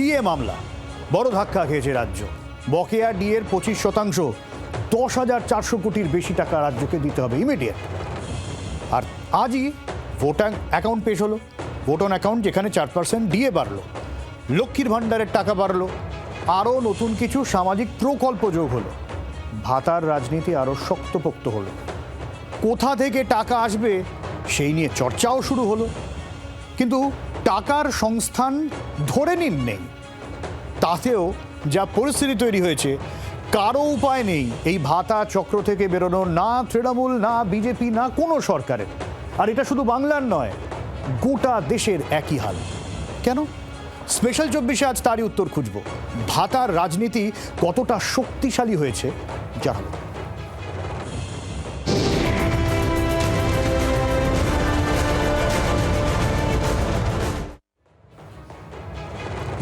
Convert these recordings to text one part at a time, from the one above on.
DA মামলা। বড় ধাক্কা খেয়েছে রাজ্য। বকেয়া ডিএর পঁচিশ শতাংশ, দশ হাজার চারশো কোটির বেশি টাকা রাজ্যকে দিতে হবে ইমিডিয়েট আর আজই ভোট অ্যাকাউন্ট পেশ হলো। ভোট অন অ্যাকাউন্ট যেখানে চার পার্সেন্ট ডিএ বাড়লো। লক্ষ্মীর ভাণ্ডারের টাকা বাড়লো। আরও নতুন কিছু সামাজিক প্রকল্প যোগ হলো। ভাতার রাজনীতি আরও শক্তপোক্ত হলো। কোথা থেকে টাকা আসবে সেই নিয়ে চর্চাও শুরু হলো। কিন্তু টাকার সংস্থান ধরে নিন নেই। তাতেও যা পরিস্থিতি তৈরি হয়েছে কারও উপায় নেই। এই ভাতা চক্র থেকে বেরোনো না তৃণমূল, না বিজেপি, না কোনো সরকারের। আর এটা শুধু বাংলার নয়, গোটা দেশের একই হাল। কেন? স্পেশাল চব্বিশে আজ তারই উত্তর খুঁজব। ভাতার রাজনীতি কতটা শক্তিশালী হয়েছে, জানাব।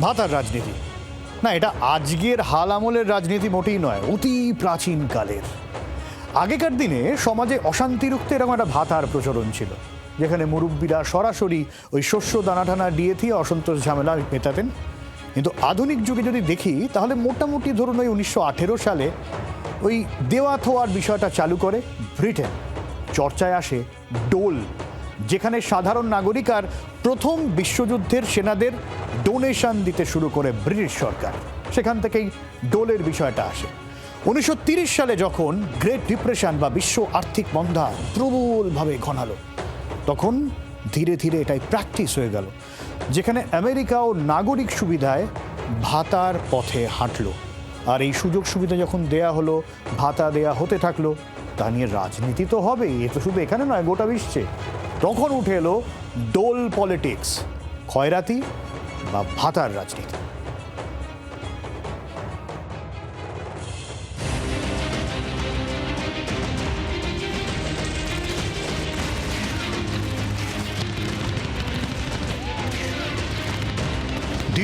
ভাতার রাজনীতি। না, এটা আজকের হাল আমলের রাজনীতি মোটেই নয়, অতি প্রাচীন কালের। আগেকার দিনে সমাজে অশান্তি রুখতে এরকম একটা ভাতার প্রচলন ছিল, যেখানে মুরব্বীরা সরাসরি ওই শস্য দানা টানা দিয়ে দিয়ে অসন্তোষ ঝামেলা মেটাতেন। কিন্তু আধুনিক যুগে যদি দেখি, তাহলে মোটামুটি ধরুন ওই উনিশশো আঠেরো সালে ওই দেওয়া থোয়ার বিষয়টা চালু করে ব্রিটেন। চর্চায় আসে ডোল। যেখানে সাধারণ নাগরিক আর প্রথম বিশ্বযুদ্ধের সেনাদের ডোনেশন দিতে শুরু করে ব্রিটিশ সরকার। সেখান থেকেই ডোলের বিষয়টা আসে। উনিশশো সালে যখন গ্রেট ডিপ্রেশন বা বিশ্ব আর্থিক মন্দা প্রবলভাবে ঘনালো, তখন ধীরে ধীরে এটাই প্র্যাকটিস হয়ে গেল, যেখানে আমেরিকাও নাগরিক সুবিধায় ভাতার পথে হাঁটলো। আর এই সুযোগ সুবিধা যখন দেয়া হলো, ভাতা দেয়া হতে থাকল, তা নিয়ে রাজনীতি তো হবেই, এ তো শুধু এখানে নয়, গোটা বিশ্বে। তখন উঠে এলো ডোল পলিটিক্স খয়রাতি বা ভাতার রাজনীতি।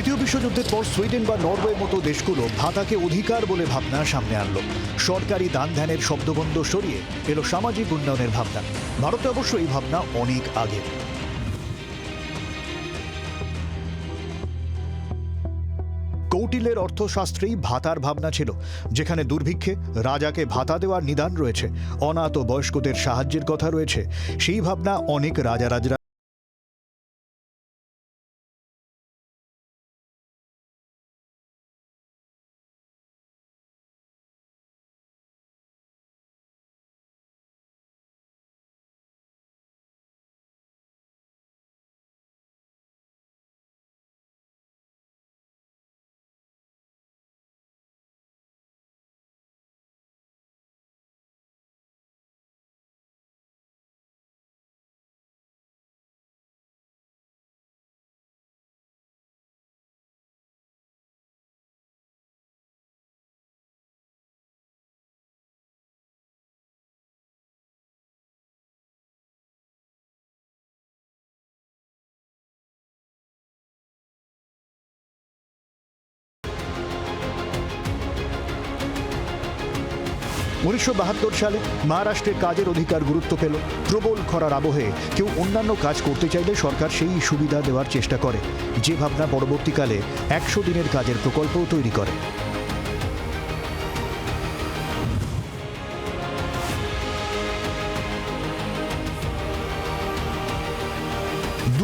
দ্বিতীয় বিশ্বযুদ্ধের পর সুইডেন বা নরওয়ের মতো দেশগুলো ভাতাকে অধিকার বলে ভাবনা সামনে আনলো। সরকারি দান ধ্যানের শব্দবন্ধ সরিয়ে এলো সামাজিক উন্নয়নের ভাবনা। ভারতে অবশ্য এই ভাবনা অনেক আগে। কৌটিল্যের অর্থশাস্ত্রেই ভাতার ভাবনা ছিল, যেখানে দুর্ভিক্ষে রাজাকে ভাতা দেওয়ার নিদান রয়েছে, অনাথ বয়স্কদের সাহায্যের কথা রয়েছে। সেই ভাবনা অনেক রাজারাজরা উনিশশো বাহাত্তর সালে মহারাষ্ট্রের কাজের অধিকার গুরুত্ব পেল। প্রবল খরার আবহে কেউ অন্যান্য কাজ করতে চাইলে সরকার সেই সুবিধা দেওয়ার চেষ্টা করে। যে ভাবনা পরবর্তীকালে একশো দিনের কাজের প্রকল্পও তৈরি করে।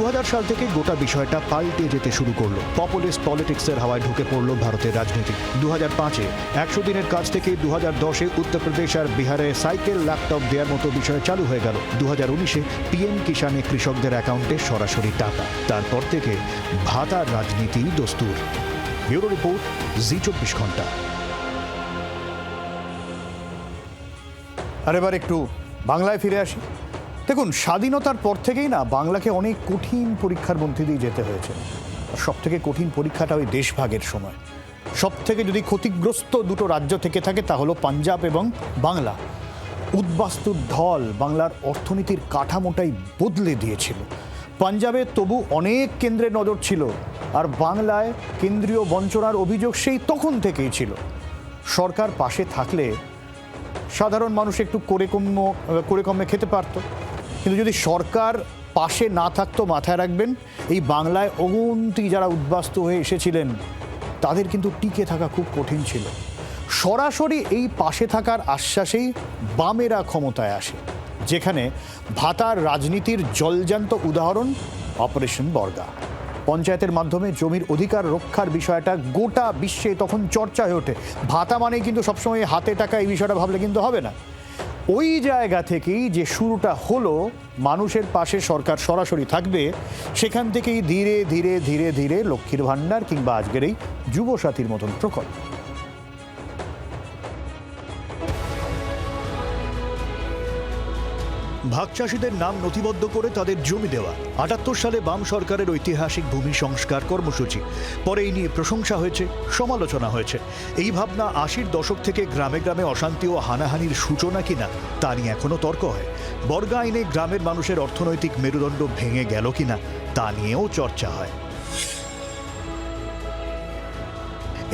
দু হাজার সাল থেকে গোটা বিষয়টা পাল্টে যেতে শুরু করল। পপুলিস্ট পলিটিক্সের হাওয়ায় ঢুকে পড়ল ভারতের রাজনীতি। দু হাজার পাঁচে একশো দিনের কাজ থেকে দু হাজার দশে উত্তরপ্রদেশ আর বিহারে সাইকেল, ল্যাপটপ দেওয়ার মতো বিষয় চালু হয়ে গেল। দু হাজার উনিশে পিএম কিষানে কৃষকদের অ্যাকাউন্টে সরাসরি টাকা। তারপর থেকে ভাতার রাজনীতি দস্তুর। ব্যুরো রিপোর্ট, জি চব্বিশ ঘণ্টা। আর এবার একটু বাংলায় ফিরে আসি। দেখুন, স্বাধীনতার পর থেকেই না বাংলাকে অনেক কঠিন পরীক্ষার মধ্যে দিয়ে যেতে হয়েছে। সব থেকে কঠিন পরীক্ষাটা ওই দেশভাগের সময়। সব থেকে যদি ক্ষতিগ্রস্ত দুটো রাজ্য থেকে থাকে, তা হলো পাঞ্জাব এবং বাংলা। উদ্বাস্তুর ঢল বাংলার অর্থনীতির কাঠামোটাই বদলে দিয়েছিল। পাঞ্জাবে তবু অনেক কেন্দ্রের নজর ছিল, আর বাংলায় কেন্দ্রীয় বঞ্চনার অভিযোগ সেই তখন থেকেই ছিল। সরকার পাশে থাকলে সাধারণ মানুষ একটু করে কম্য করে কমে খেতে পারতো। কিন্তু যদি সরকার পাশে না থাকতো মাথায় রাখবেন, এই বাংলায় অগুন্তি যারা উদ্বাস্ত হয়ে এসেছিলেন, তাদের কিন্তু টিকে থাকা খুব কঠিন ছিল। সরাসরি এই পাশে থাকার আশ্বাসেই বামেরা ক্ষমতায় আসে, যেখানে ভাতার রাজনীতির জলজান্ত উদাহরণ অপারেশন বর্গা। পঞ্চায়েতের মাধ্যমে জমির অধিকার রক্ষার বিষয়টা গোটা বিশ্বে তখন চর্চা হয়ে ওঠে। ভাতা মানেই কিন্তু সবসময় হাতে টাকা, এই বিষয়টা ভাবলে কিন্তু হবে না। ওই জায়গা থেকেই যে শুরুটা হলো, মানুষের পাশে সরকার সরাসরি থাকবে, সেখান থেকেই ধীরে ধীরে ধীরে ধীরে লক্ষ্মীর ভাণ্ডার কিংবা আজকের এই যুবসাথীর মতন প্রকল্প। ভাগ চাষিদের নাম নথিবদ্ধ করে তাদের জমি দেওয়া। আটাত্তর সালে বাম সরকারের ঐতিহাসিক ভূমি সংস্কার কর্মসূচি। পরে এই নিয়ে প্রশংসা হয়েছে, সমালোচনা হয়েছে। এই ভাবনা আশির দশক থেকে গ্রামে গ্রামে অশান্তি ও হানাহানির সূচনা কিনা, তা নিয়ে এখনও তর্ক হয়। বর্গা আইনে গ্রামের মানুষের অর্থনৈতিক মেরুদণ্ড ভেঙে গেল কিনা, তা নিয়েও চর্চা হয়।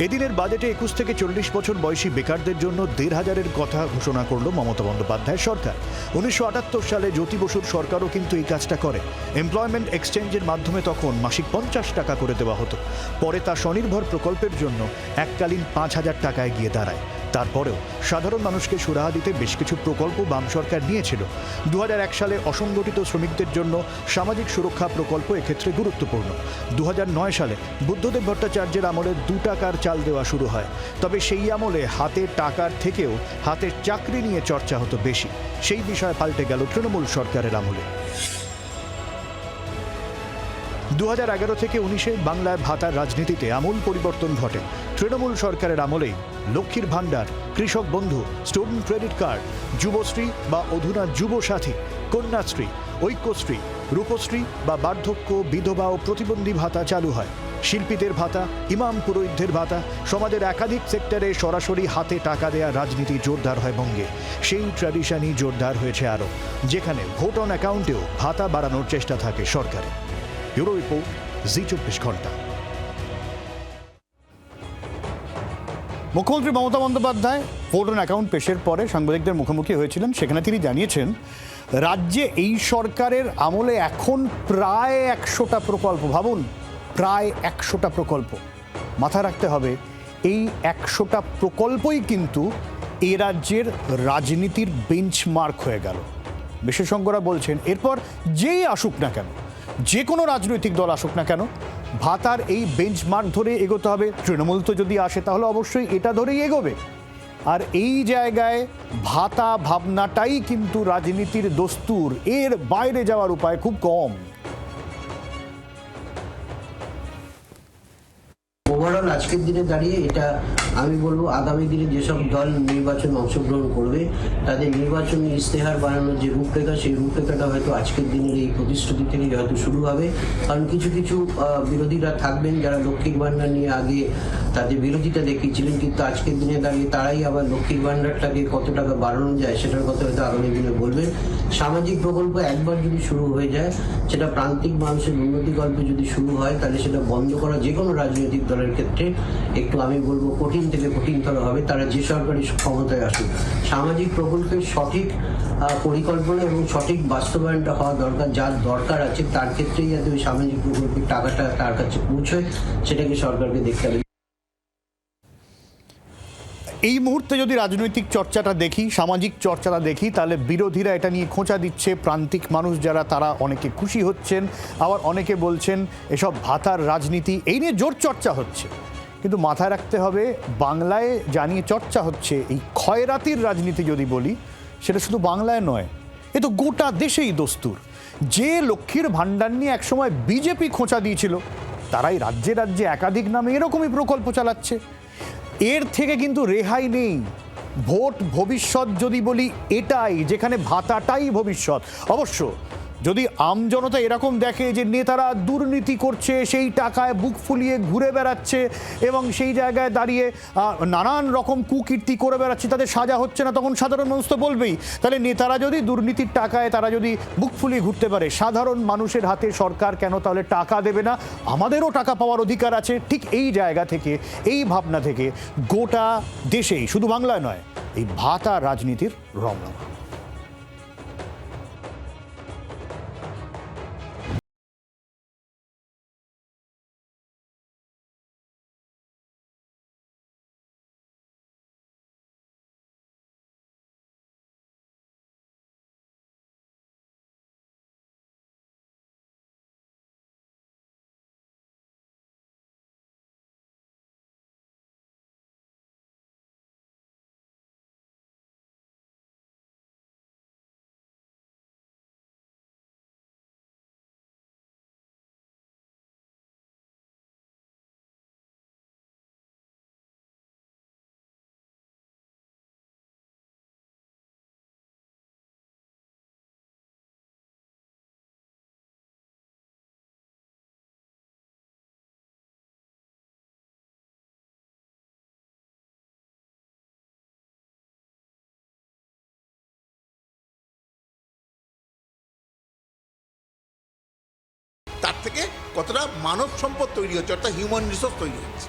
এদিনের বাজেটে একুশ থেকে চল্লিশ বছর বয়সী বেকারদের জন্য দেড় হাজারের কথা ঘোষণা করল মমতা বন্দ্যোপাধ্যায় সরকার। উনিশশো আটাত্তর সালে জ্যোতি বসুর সরকারও কিন্তু এই কাজটা করে। এমপ্লয়মেন্ট এক্সচেঞ্জের মাধ্যমে তখন মাসিক পঞ্চাশ টাকা করে দেওয়া হতো। পরে তা স্বনির্ভর প্রকল্পের জন্য এককালীন পাঁচ হাজার টাকায় গিয়ে দাঁড়ায়। তারপরেও সাধারণ মানুষকে সুরাহা দিতে বেশ কিছু প্রকল্প বাম সরকার নিয়েছিল। দু হাজার এক সালে অসংগঠিত শ্রমিকদের জন্য সামাজিক সুরক্ষা প্রকল্প এক্ষেত্রে গুরুত্বপূর্ণ। দু হাজার নয় সালে বুদ্ধদেব ভট্টাচার্যের আমলে দু টাকার চাল দেওয়া শুরু হয়। তবে সেই আমলে হাতে টাকার থেকেও হাতের চাকরি নিয়ে চর্চা হতো বেশি। সেই বিষয় পাল্টে গেল তৃণমূল সরকারের আমলে। দু হাজার এগারো থেকে উনিশে বাংলায় ভাতার রাজনীতিতে আমূল পরিবর্তন ঘটে। তৃণমূল সরকারের আমলেই লক্ষ্মীর ভাণ্ডার, কৃষক বন্ধু স্টুডেন্ট ক্রেডিট কার্ড যুবশ্রী বা অধুনা যুবসাথী, কন্যাশ্রী, ঐক্যশ্রী, রূপশ্রী বা বার্ধক্য, বিধবা ও প্রতিবন্ধী ভাতা চালু হয়। শিল্পীদের ভাতা, ইমাম পুরোহিতদের ভাতা, সমাজের একাধিক সেক্টরে সরাসরি হাতে টাকা দেয়া রাজনীতি জোরদার হয় বঙ্গে সেই ট্র্যাডিশনই জোরদার হয়েছে আরও, যেখানে ভোট অন অ্যাকাউন্টেও ভাতা বাড়ানোর চেষ্টা থাকে সরকারের। ব্যুরো রিপোর্ট, জি চব্বিশ ঘণ্টা। মুখ্যমন্ত্রী মমতা বন্দ্যোপাধ্যায় ভোট অ্যাকাউন্ট পেশের পরে সাংবাদিকদের মুখোমুখি হয়েছিলেন। সেখানে তিনি জানিয়েছেন, রাজ্যে এই সরকারের আমলে এখন প্রায় একশোটা প্রকল্প, ভাবুন, প্রায় একশোটা প্রকল্প। মাথায় রাখতে হবে, এই একশোটা প্রকল্পই কিন্তু এ রাজ্যের রাজনীতির বেঞ্চমার্ক হয়ে গেল। বিশেষজ্ঞরা বলছেন, এরপর যেই আসুক না কেন, যে কোনো রাজনৈতিক দল আসুক না কেন ভাতার এই বেঞ্চমার্ক ধরে এগোতে হবে। তৃণমূল তো যদি আসে, তাহলে অবশ্যই এটা ধরেই এগোবে। আর এই জায়গায় ভাতা ভাবনাটাই কিন্তু রাজনীতির দস্তুর। এর বাইরে যাওয়ার উপায় খুব কম। ওভারঅল আজকের দিনে দাঁড়িয়ে এটা আমি বলব, আগামী দিনে যেসব দল নির্বাচনে অংশগ্রহণ করবে, তাদের নির্বাচনী ইস্তেহার বানানোর যে রূপরেখা, সেই রূপরেখাটা হয়তো আজকের দিনের এই প্রতিশ্রুতি থেকেই হয়তো শুরু হবে। কারণ কিছু কিছু বিরোধীরা থাকবেন যারা লক্ষ্মীর ভাণ্ডার নিয়ে আগে তাদের বিরোধিতা দেখিয়েছিলেন, কিন্তু আজকের দিনে দাঁড়িয়ে তারাই আবার লক্ষ্মীর ভাণ্ডারটাকে কত টাকা বাড়ানো যায় সেটার কথা হয়তো আগামী দিনে বলবেন। সামাজিক প্রকল্প একবার যদি শুরু হয়ে যায়, সেটা প্রান্তিক মানুষের উন্নতি গল্পে যদি শুরু হয়, তাহলে সেটা বন্ধ করা যে কোনো রাজনৈতিক দলের ক্ষেত্রে একটু আমি বলব কঠিন থেকে কঠিনতর হবে, তারা যে সরকারি ক্ষমতায় আসুক। সামাজিক প্রকল্পের সঠিক পরিকল্পনা এবং সঠিক বাস্তবায়নটা হওয়া দরকার, যার দরকার আছে, তার ক্ষেত্রেই যাতে ওই সামাজিক প্রকল্পের টাকাটা তার কাছে পৌঁছয়, সেটাকে সরকারকে দেখতে হবে। এই মুহূর্তে যদি রাজনৈতিক চর্চাটা দেখি, সামাজিক চর্চাটা দেখি, তাহলে বিরোধীরা এটা নিয়ে খোঁচা দিচ্ছে। প্রান্তিক মানুষ যারা, তারা অনেকে খুশি হচ্ছেন, আবার অনেকে বলছেন, এসব ভাতার রাজনীতি, এই নিয়ে জোর চর্চা হচ্ছে। কিন্তু মাথায় রাখতে হবে, বাংলায় যা নিয়ে চর্চা হচ্ছে, এই ক্ষয়রাতির রাজনীতি যদি বলি, সেটা শুধু বাংলায় নয়, এ তো গোটা দেশেই দস্তুর। যে লক্ষ্মীর ভাণ্ডার নিয়ে একসময় বিজেপি খোঁচা দিয়েছিল, তারাই রাজ্যে রাজ্যে একাধিক নামে এরকমই প্রকল্প চালাচ্ছে। এর থেকে কিন্তু রেহাই নেই। ভোট ভবিষ্যৎ যদি বলি এটাই যেখানে ভাতাটাই ভবিষ্যৎ। অবশ্য যদি আমজনতা এরকম দেখে যে নেতারা দুর্নীতি করছে, সেই টাকায় বুক ফুলিয়ে ঘুরে বেড়াচ্ছে এবং সেই জায়গায় দাঁড়িয়ে নানান রকম কুকীর্তি করে বেড়াচ্ছে, তাদের সাজা হচ্ছে না, তখন সাধারণ মানুষ তো বলবেই। তাহলে নেতারা যদি দুর্নীতির টাকায় তারা যদি বুক ফুলিয়ে ঘুরতে পারে, সাধারণ মানুষের হাতে সরকার কেন তাহলে টাকা দেবে না? আমাদেরও টাকা পাওয়ার অধিকার আছে, ঠিক এই জায়গা থেকে, এই ভাবনা থেকে গোটা দেশেই, শুধু বাংলায় নয়, এই ভাতা রাজনীতির রমরমা। তার থেকে কতটা মানব সম্পদ তৈরি হচ্ছে, অর্থাৎ হিউম্যান রিসোর্স তৈরি হচ্ছে।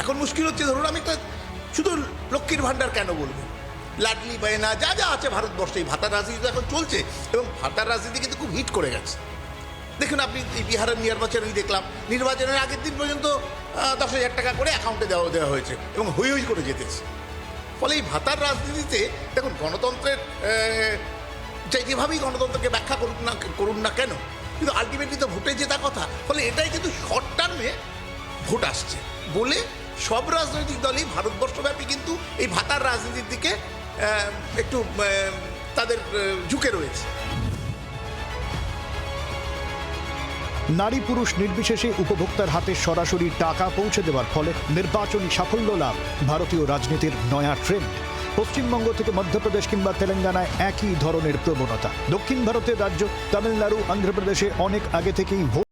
এখন মুশকিল হচ্ছে, ধরুন আমি একটা শুধু লক্ষ্মীর ভাণ্ডার কেন বলব? লাডলি বায়না যা যা আছে ভারতবর্ষে, এই ভাতার রাজনীতি এখন চলছে, এবং ভাতার রাজনীতি কিন্তু খুব হিট করে গেছে। দেখুন, আপনি এই বিহারের নির্বাচনেই দেখলাম, নির্বাচনের আগের দিন পর্যন্ত দশ হাজার টাকা করে অ্যাকাউন্টে দেওয়া দেওয়া হয়েছে, এবং হই হই করে যেতেছে। ফলে এই ভাতার রাজনীতিতে, দেখুন, গণতন্ত্রের যে যেভাবেই গণতন্ত্রকে ব্যাখ্যা করুন না করুন না কেন কিন্তু আলটিমেটলি তো ভোটে জেতা কথা। ফলে এটাই কিন্তু শর্ট টার্মে ভোট আসছে বলে সব রাজনৈতিক দলই ভারতবর্ষব্যাপী কিন্তু এই ভাতার রাজনীতির দিকে একটু তাদের ঝুঁকে রয়েছে। নারী পুরুষ নির্বিশেষে উপভোক্তার হাতে সরাসরি টাকা পৌঁছে দেওয়ার ফলে নির্বাচনী সাফল্য লাভ ভারতীয় রাজনীতির নয়া ট্রেন্ড পশ্চিমবঙ্গ থেকে মধ্যপ্রদেশ কিংবা তেলেঙ্গানায় একই ধরনের প্রবণতা। দক্ষিণ ভারতের রাজ্য তামিলনাড়ু, অন্ধ্রপ্রদেশে অনেক আগে থেকেই ভোট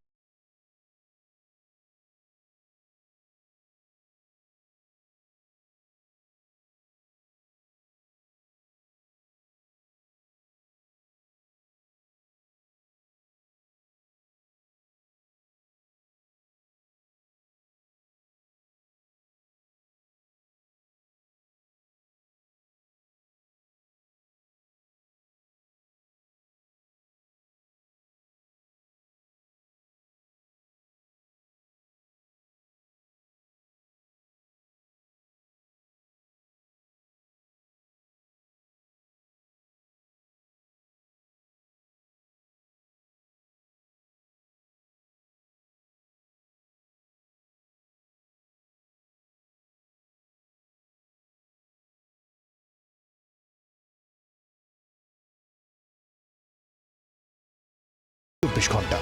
চব্বিশ ঘণ্টা।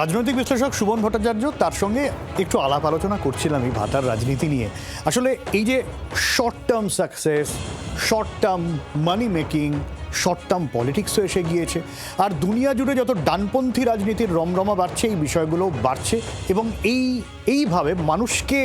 রাজনৈতিক বিশ্লেষক সুবন ভট্টাচার্য তার সঙ্গে একটু আলাপ আলোচনা করছিলাম এই ভাতার রাজনীতি নিয়ে। আসলে এই যে short term success short term money making short term পলিটিক্সও এসে গিয়েছে। আর দুনিয়া জুড়ে যত ডানপন্থী রাজনীতির রমরমা বাড়ছে, এই বিষয়গুলো বাড়ছে এবং এই, এইভাবে মানুষকে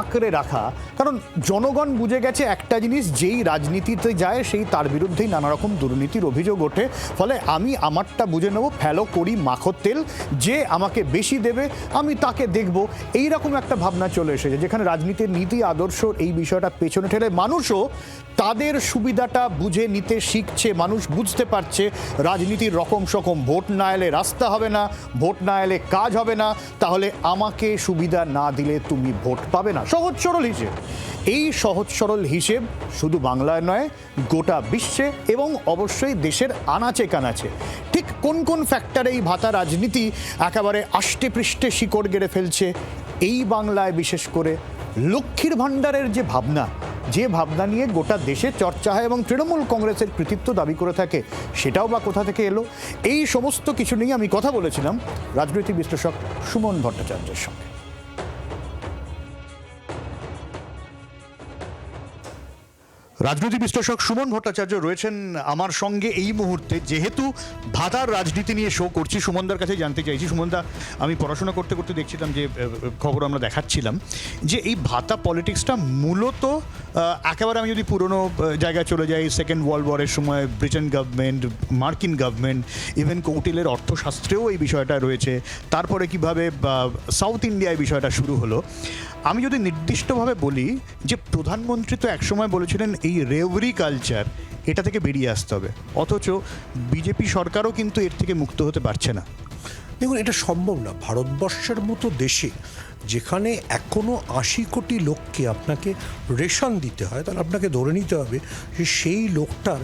আঁকড়ে রাখা। কারণ জনগণ বুঝে গেছে একটা জিনিস, যেই রাজনীতিতে যায় সেই তার বিরুদ্ধেই নানা রকম দুর্নীতির অভিযোগ ওঠে। ফলে আমি আমারটা বুঝে নেব, ফেলো করি, মাখো তেল, যে আমাকে বেশি দেবে, আমি তাকে দেখব। এই রকম একটা ভাবনা চলে এসেছে, যেখানে রাজনীতির নীতি, আদর্শ এই বিষয়টা পেছনে ঠেলে মানুষও তাদের সুবিধাটা বুঝে নিতে শিখছে। মানুষ বুঝতে পারছে, রাজনীতির রকম সকম ভোট না এলে রাস্তা হবে না, ভোট না এলে কাজ হবে না, তাহলে আমাকে সুবিধা না দিলে তুমি ভোট পাবে না। সহজ সরল হিসেব। এই সহজ সরল হিসেব শুধু বাংলায় নয়, গোটা বিশ্বে এবং অবশ্যই দেশের আনাচে কানাচে। ঠিক কোন কোন ফ্যাক্টরে এই ভাতা রাজনীতি একেবারে আষ্টে পৃষ্ঠে শিকড় গেড়ে ফেলছে, এই বাংলায় বিশেষ করে লক্ষ্মীর ভাণ্ডারের যে ভাবনা যে ভাবনা নিয়ে গোটা দেশে চর্চা হয় এবং তৃণমূল কংগ্রেসের কৃতিত্ব দাবি করে থাকে, সেটাও বা কোথা থেকে এলো? এই সমস্ত কিছু নিয়ে আমি কথা বলেছিলাম রাজনৈতিক বিশ্লেষক সুমন ভট্টাচার্যের সঙ্গে। রাজনৈতিক বিশ্লেষক সুমন ভট্টাচার্য রয়েছেন আমার সঙ্গে এই মুহূর্তে। যেহেতু ভাতার রাজনীতি নিয়ে শো করছি, সুমনদার কাছে জানতে চাইছি। সুমনদা, আমি পড়াশোনা করতে করতে দেখছিলাম যে খবর আমরা দেখাচ্ছিলাম যে এই ভাতা পলিটিক্সটা মূলত একেবারে আমি যদি পুরনো জায়গায় চলে যাই সেকেন্ড ওয়ার্ল্ড ওয়ারের সময় ব্রিটেন গভর্নমেন্ট মার্কিন গভর্নমেন্ট ইভেন কৌটিলের অর্থশাস্ত্রেও এই বিষয়টা রয়েছে। তারপরে কীভাবে সাউথ ইন্ডিয়ায় বিষয়টা শুরু হলো। আমি যদি নির্দিষ্টভাবে বলি যে প্রধানমন্ত্রী তো একসময় বলেছিলেন এই রেভরি কালচার, এটা থেকে বেরিয়ে আসতে হবে। অথচ বিজেপি সরকারও কিন্তু এর থেকে মুক্ত হতে পারছে না। দেখুন, এটা সম্ভব না। ভারতবর্ষের মতো দেশে যেখানে এখনও আশি কোটি লোককে আপনাকে রেশন দিতে হয়, তাহলে আপনাকে ধরে নিতে হবে যে সেই লোকটার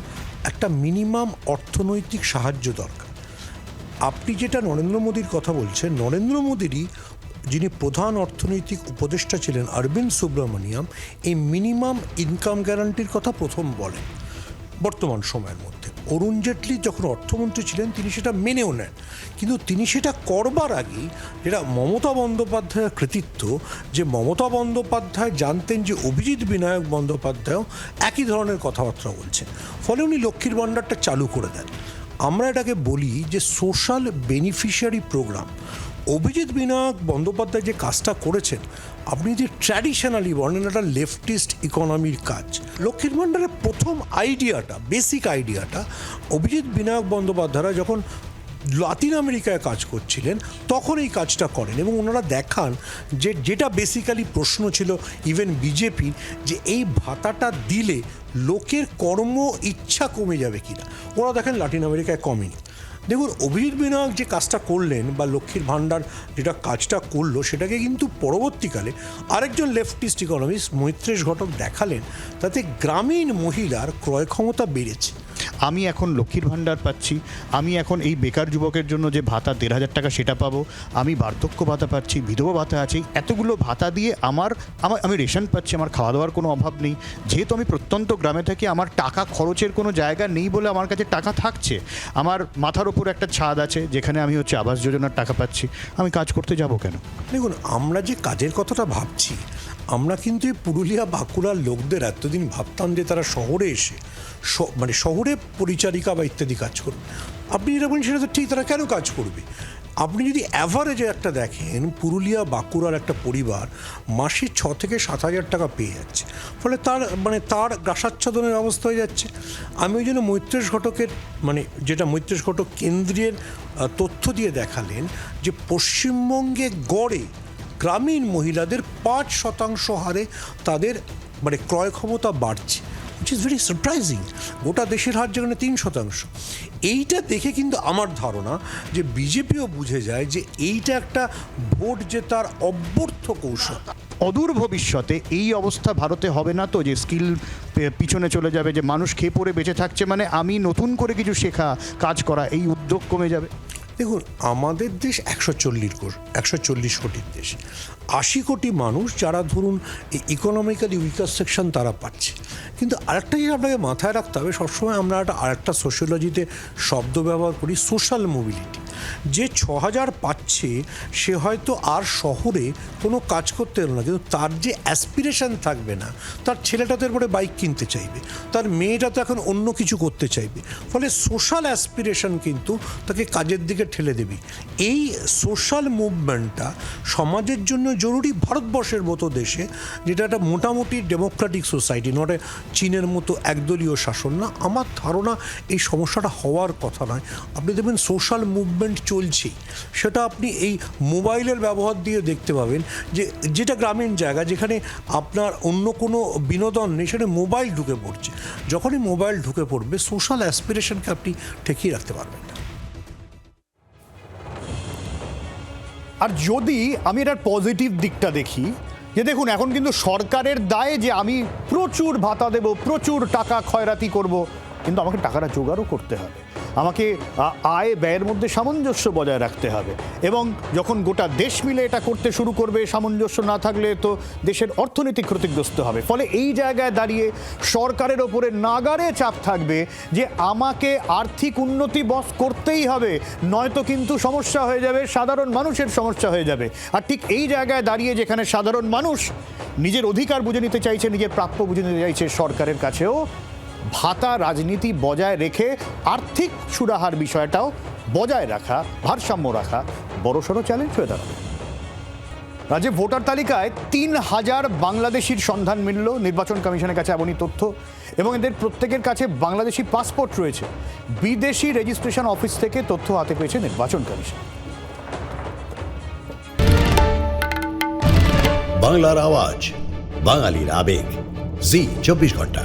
একটা মিনিমাম অর্থনৈতিক সাহায্য দরকার। আপনি যেটা নরেন্দ্র মোদীর কথা বলছেন, নরেন্দ্র মোদীরই যিনি প্রধান অর্থনৈতিক উপদেষ্টা ছিলেন অরবিন্দ সুব্রমণিয়াম এই মিনিমাম ইনকাম গ্যারান্টির কথা প্রথম বলেন। বর্তমান সময়ের মধ্যে। অরুণ জেটলি যখন অর্থমন্ত্রী ছিলেন, তিনি সেটা মেনেও নেন। কিন্তু তিনি সেটা করবার আগেই যেটা মমতা বন্দ্যোপাধ্যায়ের কৃতিত্ব, যে মমতা বন্দ্যোপাধ্যায় জানতেন যে অভিজিৎ বিনায়ক বন্দ্যোপাধ্যায়ও একই ধরনের কথাবার্তা বলছেন। ফলে উনি লক্ষ্মীর ভাণ্ডারটা চালু করে দেন। আমরা এটাকে বলি যে social beneficiary programme. Abhijit Vinayak Bandyopadhyay যে কাজটা করেছেন, আপনি যে ট্র্যাডিশনালি বলেন একটা লেফটিস্ট ইকোনমির কাজ, লক্ষ্মীর ভাণ্ডারের প্রথম আইডিয়াটা বেসিক আইডিয়াটা অভিজিৎ বিনায়ক বন্দ্যোপাধ্যায়রা যখন লাতিন আমেরিকায় কাজ করছিলেন, তখন এই কাজটা করেন এবং ওনারা দেখান যে যেটা বেসিক্যালি প্রশ্ন ছিল ইভেন বিজেপির যে এই ভাতাটা দিলে লোকের কর্ম ইচ্ছা কমে যাবে কিনা। ওরা দেখেন লাতিন আমেরিকায় কমেনি। দেখুন, অভিজিৎ বিনায়ক যে কাজটা করলেন বা লক্ষ্মীর ভাণ্ডার যেটা কাজটা করল, সেটাকে কিন্তু পরবর্তীকালে আরেকজন লেফটিস্ট ইকোনমিস্ট মৈত্রেশ ঘটক দেখালেন, তাতে গ্রামীণ মহিলার ক্রয় ক্ষমতা বেড়েছে। আমি এখন লক্ষ্মীর ভাণ্ডার পাচ্ছি, আমি এখন এই বেকার যুবকের জন্য যে ভাতা দেড় হাজার টাকা সেটা পাবো, আমি বার্ধক্য ভাতা পাচ্ছি, বিধবা ভাতা আছে, এতগুলো ভাতা দিয়ে আমার আমার, আমি রেশন পাচ্ছি, আমার খাওয়া দাওয়ার কোনো অভাব নেই। যেহেতু আমি প্রত্যন্ত গ্রামে থাকি, আমার টাকা খরচের কোনো জায়গা নেই বলে আমার কাছে টাকা থাকছে। আমার মাথার ওপর একটা ছাদ আছে, যেখানে আমি হচ্ছে আবাস যোজনার টাকা পাচ্ছি। আমি কাজ করতে যাব কেন? দেখুন, আমরা যে কাজের কথাটা ভাবছি আমরা কিন্তু এই পুরুলিয়া বাঁকুড়ার লোকদের এতদিন ভাবতাম যে তারা শহরে এসে মানে শহরে পরিচারিকা বা ইত্যাদি কাজ করবে। আপনি যেটা বলেন সেটা তো ঠিক, তারা কেন কাজ করবে? আপনি যদি অ্যাভারেজে একটা দেখেন, পুরুলিয়া বাঁকুড়ার একটা পরিবার মাসে ছ থেকে সাত হাজার টাকা পেয়ে যাচ্ছে। ফলে তার মানে তার গ্রাসাচ্ছাদনের অবস্থা হয়ে যাচ্ছে। আমি ওই জন্য মৈত্রেশ ঘটকের মানে যেটা মৈত্রেশ ঘটক কেন্দ্রের তথ্য দিয়ে দেখালেন যে পশ্চিমবঙ্গে গড়ে গ্রামীণ মহিলাদের পাঁচ শতাংশ হারে তাদের মানে ক্রয় ক্ষমতা বাড়ছে উইচ ইজ ভেরি সারপ্রাইজিং গোটা দেশের হার যেখানে তিন শতাংশ। এইটা দেখে কিন্তু আমার ধারণা যে বিজেপিও বুঝে যায় যে এইটা একটা ভোট জেতার অব্যর্থ কৌশল। অদূর ভবিষ্যতে এই অবস্থা ভারতে হবে না তো, যে স্কিল পিছনে চলে যাবে, যে মানুষ খেয়ে পড়ে বেঁচে থাকছে মানে আমি নতুন করে কিছু শেখা, কাজ করা, এই উদ্যোগ কমে যাবে। দেখুন, আমাদের দেশ একশো চল্লিশ একশো চল্লিশ কোটির দেশ। আশি কোটি মানুষ যারা ধরুন ইকোনমিক্যালি উইকার সেকশন তারা পাচ্ছে। কিন্তু আরেকটা জিনিস আপনাকে মাথায় রাখতে হবে, সবসময় আমরা একটা আরেকটা সোশ্যোলজিতে শব্দ ব্যবহার করি সোশ্যাল মোবিলিটি যে ছ হাজার পাচ্ছে, সে হয়তো আর শহরে কোনো কাজ করতে এলো না। কিন্তু তার যে অ্যাসপিরেশন থাকবে না, তার ছেলেটা তো এরপরে বাইক কিনতে চাইবে, তার মেয়েটা তো এখন অন্য কিছু করতে চাইবে। ফলে সোশ্যাল অ্যাসপিরেশন কিন্তু তাকে কাজের দিকে ঠেলে দেবে। এই সোশ্যাল মুভমেন্টটা সমাজের জন্য জরুরি ভারতবর্ষের মতো দেশে, যেটা একটা মোটামুটি ডেমোক্রেটিক সোসাইটি নট চীনের মতো একদলীয় শাসন না। আমার ধারণা এই সমস্যাটা হওয়ার কথা নয়। আপনি দেখবেন সোশ্যাল মুভমেন্ট চলছেই সেটা আপনি এই মোবাইলের ব্যবহার দিয়ে দেখতে পাবেন যে, যেটা গ্রামীণ জায়গা, যেখানে আপনার অন্য কোনো বিনোদন নেই, সেখানে মোবাইল ঢুকে পড়ছে। যখনই মোবাইল ঢুকে পড়বে সোশ্যাল অ্যাসপিরেশনকে আপনি ঠেকিয়ে রাখতে পারবেন আর যদি আমি এটার পজিটিভ দিকটা দেখি, যে দেখুন, এখন কিন্তু সরকারের দায়ে যে আমি প্রচুর ভাতা দেব, প্রচুর টাকা খয়রাতি করব, কিন্তু আমাকে টাকাটা জোগাড়ও করতে হবে। আমাকে আয় ব্যয়ের মধ্যে সামঞ্জস্য বজায় রাখতে হবে। এবং যখন গোটা দেশ মিলে এটা করতে শুরু করবে, সামঞ্জস্য না থাকলে তো দেশের অর্থনীতি ক্ষতিগ্রস্ত হবে। ফলে এই জায়গায় দাঁড়িয়ে সরকারের ওপরে নাগারে চাপ থাকবে যে আমাকে আর্থিক উন্নতি বস করতেই হবে, নয়তো কিন্তু সমস্যা হয়ে যাবে, সাধারণ মানুষের সমস্যা হয়ে যাবে। আর ঠিক এই জায়গায় দাঁড়িয়ে যেখানে সাধারণ মানুষ নিজের অধিকার বুঝে নিতে চাইছে, নিজের প্রাপ্য বুঝে নিতে চাইছে সরকারের কাছেও ভাতা রাজনীতি বজায় রেখে আর্থিক সুরাহার বিষয়টাও বজায় রাখা, ভারসাম্য রাখা বড়সড় চ্যালেঞ্জ হয়ে দাঁড়াবে। রাজ্যে ভোটার তালিকায় তিন হাজার বাংলাদেশির সন্ধান মিলল নির্বাচন কমিশনের কাছে এমনই তথ্য এবং এদের প্রত্যেকের কাছে বাংলাদেশি পাসপোর্ট রয়েছে। বিদেশি রেজিস্ট্রেশন অফিস থেকে তথ্য হাতে পেয়েছে নির্বাচন কমিশন। বাংলার আওয়াজ, বাঙালির আবেগ, জি, চব্বিশ ঘণ্টা।